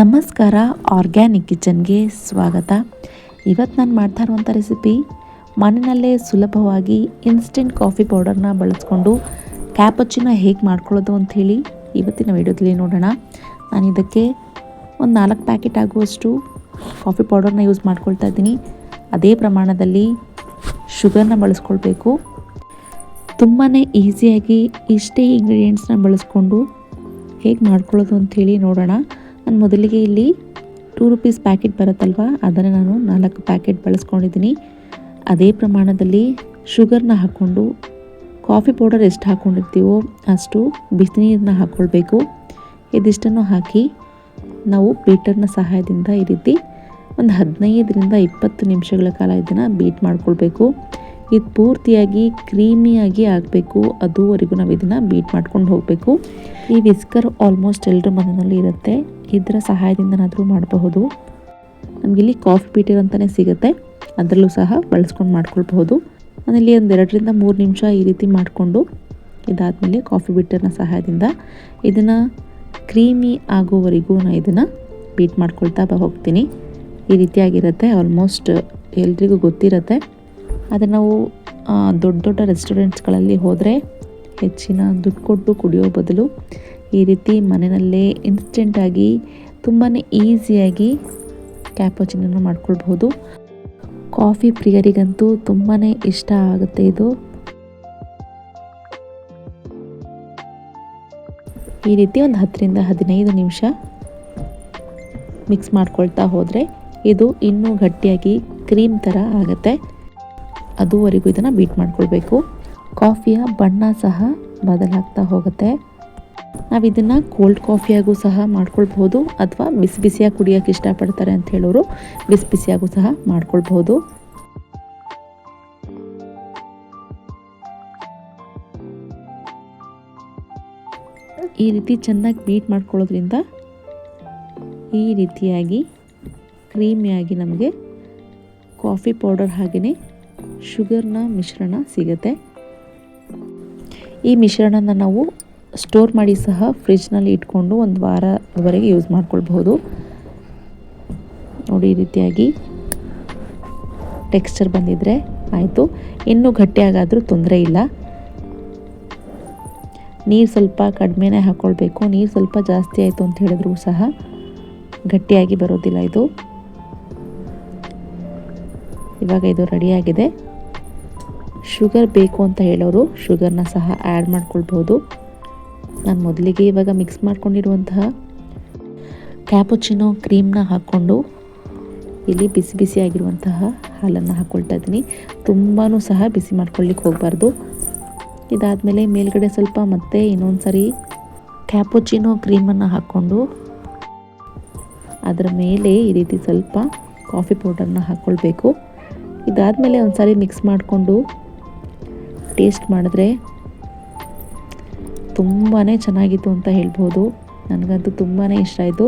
ನಮಸ್ಕಾರ, ಆರ್ಗ್ಯಾನಿಕ್ ಕಿಚನ್ಗೆ ಸ್ವಾಗತ. ಇವತ್ತು ನಾನು ಮಾಡ್ತಾ ಇರುವಂಥ ರೆಸಿಪಿ, ಮನೆಯಲ್ಲೇ ಸುಲಭವಾಗಿ ಇನ್ಸ್ಟೆಂಟ್ ಕಾಫಿ ಪೌಡರ್ನ ಬಳಸ್ಕೊಂಡು ಕ್ಯಾಪಚ್ಚಿನ ಹೇಗೆ ಮಾಡ್ಕೊಳ್ಳೋದು ಅಂಥೇಳಿ ಇವತ್ತಿನ ವಿಡಿಯೋದಲ್ಲಿ ನೋಡೋಣ. ನಾನು ಇದಕ್ಕೆ ಒಂದು ನಾಲ್ಕು ಪ್ಯಾಕೆಟ್ ಆಗುವಷ್ಟು ಕಾಫಿ ಪೌಡರ್ನ ಯೂಸ್ ಮಾಡ್ಕೊಳ್ತಾ ಇದ್ದೀನಿ. ಅದೇ ಪ್ರಮಾಣದಲ್ಲಿ ಶುಗರ್ನ ಬಳಸ್ಕೊಳ್ಬೇಕು. ತುಂಬಾ ಈಸಿಯಾಗಿ ಇಷ್ಟೇ ಇಂಗ್ರೀಡಿಯೆಂಟ್ಸ್ನ ಬಳಸ್ಕೊಂಡು ಹೇಗೆ ಮಾಡ್ಕೊಳ್ಳೋದು ಅಂಥೇಳಿ ನೋಡೋಣ. ನಾನು ಮೊದಲಿಗೆ ಇಲ್ಲಿ ಟೂ ರುಪೀಸ್ ಪ್ಯಾಕೆಟ್ ಬರುತ್ತಲ್ವ? ಅದನ್ನು ನಾನು ನಾಲ್ಕು ಪ್ಯಾಕೆಟ್ ಬಳಸ್ಕೊಂಡಿದ್ದೀನಿ. ಅದೇ ಪ್ರಮಾಣದಲ್ಲಿ ಶುಗರ್ನ ಹಾಕ್ಕೊಂಡು, ಕಾಫಿ ಪೌಡರ್ ಎಷ್ಟು ಹಾಕ್ಕೊಂಡಿರ್ತೀವೋ ಅಷ್ಟು ಬಿಸಿನೀರನ್ನ ಹಾಕ್ಕೊಳ್ಬೇಕು. ಇದಿಷ್ಟನ್ನು ಹಾಕಿ ನಾವು ಬೀಟರ್ನ ಸಹಾಯದಿಂದ ಈ ರೀತಿ ಒಂದು ಹದಿನೈದರಿಂದ ಇಪ್ಪತ್ತು ನಿಮಿಷಗಳ ಕಾಲ ಇದನ್ನು ಬೀಟ್ ಮಾಡ್ಕೊಳ್ಬೇಕು. ಇದು ಪೂರ್ತಿಯಾಗಿ ಕ್ರೀಮಿಯಾಗಿ ಆಗಬೇಕು. ಅದುವರೆಗೂ ನಾವು ಇದನ್ನು ಬೀಟ್ ಮಾಡ್ಕೊಂಡು ಹೋಗಬೇಕು. ಈ ವಿಸ್ಕರ್ ಆಲ್ಮೋಸ್ಟ್ ಎಲ್ಲರ ಮನೆಯಲ್ಲಿ ಇರುತ್ತೆ. ಇದರ ಸಹಾಯದಿಂದನಾದರೂ ಮಾಡಬಹುದು. ನಮಗಿಲ್ಲಿ ಕಾಫಿ ಬೀಟರ್ ಅಂತಲೇ ಸಿಗುತ್ತೆ. ಅದರಲ್ಲೂ ಸಹ ಬಳಸ್ಕೊಂಡು ಮಾಡ್ಕೊಳ್ಬಹುದು. ಒಂದು ಎರಡರಿಂದ ಮೂರು ನಿಮಿಷ ಈ ರೀತಿ ಮಾಡಿಕೊಂಡು ಇದಾದಮೇಲೆ ಕಾಫಿ ಬೀಟರ್ನ ಸಹಾಯದಿಂದ ಇದನ್ನು ಕ್ರೀಮಿ ಆಗೋವರೆಗೂ ನಾನು ಇದನ್ನು ಬೀಟ್ ಮಾಡ್ಕೊಳ್ತಾ ಹೋಗ್ತೀನಿ. ಈ ರೀತಿಯಾಗಿರುತ್ತೆ ಆಲ್ಮೋಸ್ಟ್ ಎಲ್ರಿಗೂ ಗೊತ್ತಿರುತ್ತೆ. ಆದರೆ ನಾವು ದೊಡ್ಡ ದೊಡ್ಡ ರೆಸ್ಟೋರೆಂಟ್ಸ್ಗಳಲ್ಲಿ ಹೋದರೆ ಹೆಚ್ಚಿನ ದುಡ್ಡು ಕೊಟ್ಟು ಕುಡಿಯೋ ಬದಲು ಈ ರೀತಿ ಮನೆಯಲ್ಲೇ ಇನ್ಸ್ಟೆಂಟಾಗಿ ತುಂಬಾ ಈಸಿಯಾಗಿ ಕ್ಯಾಪೋಚಿನ ಮಾಡ್ಕೊಳ್ಬಹುದು. ಕಾಫಿ ಪ್ರಿಯರಿಗಂತೂ ತುಂಬಾ ಇಷ್ಟ ಆಗುತ್ತೆ ಇದು. ಈ ರೀತಿ ಒಂದು ಹತ್ತರಿಂದ ಹದಿನೈದು ನಿಮಿಷ ಮಿಕ್ಸ್ ಮಾಡ್ಕೊಳ್ತಾ ಹೋದರೆ ಇದು ಇನ್ನೂ ಗಟ್ಟಿಯಾಗಿ ಕ್ರೀಮ್ ಥರ ಆಗುತ್ತೆ. ಅದುವರೆಗೂ ಇದನ್ನು ಬೀಟ್ ಮಾಡ್ಕೊಳ್ಬೇಕು. ಕಾಫಿಯ ಬಣ್ಣ ಸಹ ಬದಲಾಗ್ತಾ ಹೋಗುತ್ತೆ. ನಾವು ಇದನ್ನು ಕೋಲ್ಡ್ ಕಾಫಿಯಾಗೂ ಸಹ ಮಾಡ್ಕೊಳ್ಬೋದು ಅಥವಾ ಬಿಸಿ ಬಿಸಿಯಾಗಿ ಕುಡಿಯೋಕ್ಕೆ ಇಷ್ಟಪಡ್ತಾರೆ ಅಂತ ಹೇಳೋರು ಬಿಸಿ ಬಿಸಿಯಾಗೂ ಸಹ ಮಾಡ್ಕೊಳ್ಬೋದು ಈ ರೀತಿ ಚೆನ್ನಾಗಿ ಬೀಟ್ ಮಾಡ್ಕೊಳ್ಳೋದ್ರಿಂದ ಈ ರೀತಿಯಾಗಿ ಕ್ರೀಮಿಯಾಗಿ ನಮಗೆ ಕಾಫಿ ಪೌಡರ್ ಹಾಗೆಯೇ ಶುಗರ್ನ ಮಿಶ್ರಣ ಸಿಗುತ್ತೆ. ಈ ಮಿಶ್ರಣನ ನಾವು ಸ್ಟೋರ್ ಮಾಡಿ ಸಹ ಫ್ರಿಜ್ನಲ್ಲಿ ಇಟ್ಕೊಂಡು ಒಂದು ವಾರದವರೆಗೆ ಯೂಸ್ ಮಾಡ್ಕೊಳ್ಬಹುದು. ನೋಡಿ ಈ ರೀತಿಯಾಗಿ ಟೆಕ್ಸ್ಚರ್ ಬಂದಿದ್ರೆ ಆಯಿತು. ಇನ್ನೂ ಗಟ್ಟಿಯಾಗಾದರೂ ತೊಂದರೆ ಇಲ್ಲ. ನೀರು ಸ್ವಲ್ಪ ಕಡಿಮೆನೇ ಹಾಕ್ಕೊಳ್ಬೇಕು ನೀರು ಸ್ವಲ್ಪ ಜಾಸ್ತಿ ಆಯಿತು ಅಂತ ಹೇಳಿದ್ರು ಸಹ ಗಟ್ಟಿಯಾಗಿ ಬರೋದಿಲ್ಲ ಇದು. ಇವಾಗ ಇದು ರೆಡಿಯಾಗಿದೆ ಶುಗರ್ ಬೇಕು ಅಂತ ಹೇಳೋರು, ಶುಗರ್ನ ಸಹ ಆ್ಯಡ್ ಮಾಡ್ಕೊಳ್ಬೋದು. ನಾನು ಮೊದಲಿಗೆ ಇವಾಗ ಮಿಕ್ಸ್ ಮಾಡ್ಕೊಂಡಿರುವಂತಹ ಕ್ಯಾಪುಚಿನೋ ಕ್ರೀಮ್ನ ಹಾಕ್ಕೊಂಡು ಇಲ್ಲಿ ಬಿಸಿ ಬಿಸಿಯಾಗಿರುವಂತಹ ಹಾಲನ್ನು ಹಾಕ್ಕೊಳ್ತಾ ಇದ್ದೀನಿ. ತುಂಬಾ ಸಹ ಬಿಸಿ ಮಾಡ್ಕೊಳ್ಳಿಕ್ಕೆ ಹೋಗಬಾರ್ದು. ಇದಾದಮೇಲೆ ಮೇಲ್ಗಡೆ ಸ್ವಲ್ಪ ಮತ್ತೆ ಇನ್ನೊಂದು ಸರಿ ಕ್ಯಾಪುಚಿನೋ ಕ್ರೀಮನ್ನು ಹಾಕ್ಕೊಂಡು ಅದರ ಮೇಲೆ ಈ ರೀತಿ ಸ್ವಲ್ಪ ಕಾಫಿ ಪೌಡರ್ನ ಹಾಕ್ಕೊಳ್ಬೇಕು ಇದಾದಮೇಲೆ ಒಂದು ಸಾರಿ ಮಿಕ್ಸ್ ಮಾಡಿಕೊಂಡು ಟೇಸ್ಟ್ ಮಾಡಿದ್ರೆ ತುಂಬಾ ಚೆನ್ನಾಗಿತ್ತು ಅಂತ ಹೇಳ್ಬೋದು. ನನಗಂತೂ ತುಂಬಾ ಇಷ್ಟ ಆಯಿತು.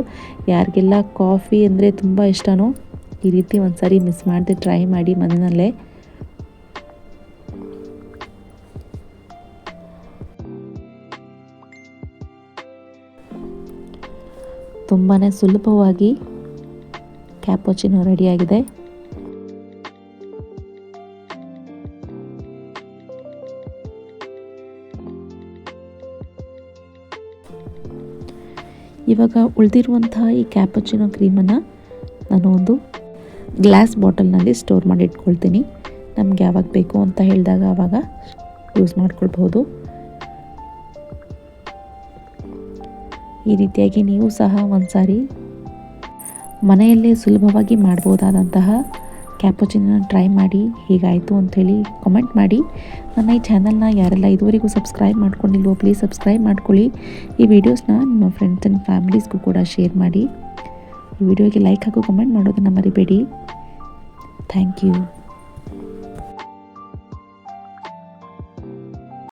ಯಾರಿಗೆಲ್ಲ ಕಾಫಿ ಅಂದರೆ ತುಂಬ ಇಷ್ಟನೋ ಈ ರೀತಿ ಒಂದು ಸಾರಿ ಮಿಸ್ ಮಾಡದೆ ಟ್ರೈ ಮಾಡಿ ಮನೆಯಲ್ಲೇ. ತುಂಬಾ ಸುಲಭವಾಗಿ ಕ್ಯಾಪೋಚಿನೋ ರೆಡಿಯಾಗಿದೆ ಇವಾಗ ಉಳಿದಿರುವಂತಹ ಈ ಕ್ಯಾಪಚಿನೋ ಕ್ರೀಮನ್ನು ನಾನು ಒಂದು ಗ್ಲಾಸ್ ಬಾಟಲ್ನಲ್ಲಿ ಸ್ಟೋರ್ ಮಾಡಿ ಇಟ್ಕೊಳ್ತೀನಿ. ನಮ್ಗೆ ಯಾವಾಗ ಬೇಕು ಅಂತ ಹೇಳಿದಾಗ ಆವಾಗ ಯೂಸ್ ಮಾಡ್ಕೊಳ್ಬೋದು ಈ ರೀತಿಯಾಗಿ ನೀವು ಸಹ ಒಂದು ಸಾರಿ ಮನೆಯಲ್ಲೇ ಸುಲಭವಾಗಿ ಮಾಡ್ಬೋದಾದಂತಹ ಕ್ಯಾಪೋಚಿನ ಟ್ರೈ ಮಾಡಿ ಹೀಗಾಯಿತು ಅಂಥೇಳಿ ಕಮೆಂಟ್ ಮಾಡಿ. ನನ್ನ ಈ ಚಾನಲ್ನ ಯಾರೆಲ್ಲ ಇದುವರೆಗೂ ಸಬ್ಸ್ಕ್ರೈಬ್ ಮಾಡ್ಕೊಂಡಿಲ್ವೋ ಪ್ಲೀಸ್ ಸಬ್ಸ್ಕ್ರೈಬ್ ಮಾಡ್ಕೊಳ್ಳಿ. ಈ ವಿಡಿಯೋಸ್ನ ನಿಮ್ಮ ಫ್ರೆಂಡ್ಸ್ ಆ್ಯಂಡ್ ಫ್ಯಾಮಿಲೀಸ್ಗೂ ಕೂಡ ಶೇರ್ ಮಾಡಿ. ಈ ವಿಡಿಯೋಗೆ ಲೈಕ್ ಹಾಗೂ ಕಮೆಂಟ್ ಮಾಡೋದನ್ನು ಮರಿಬೇಡಿ. Thank you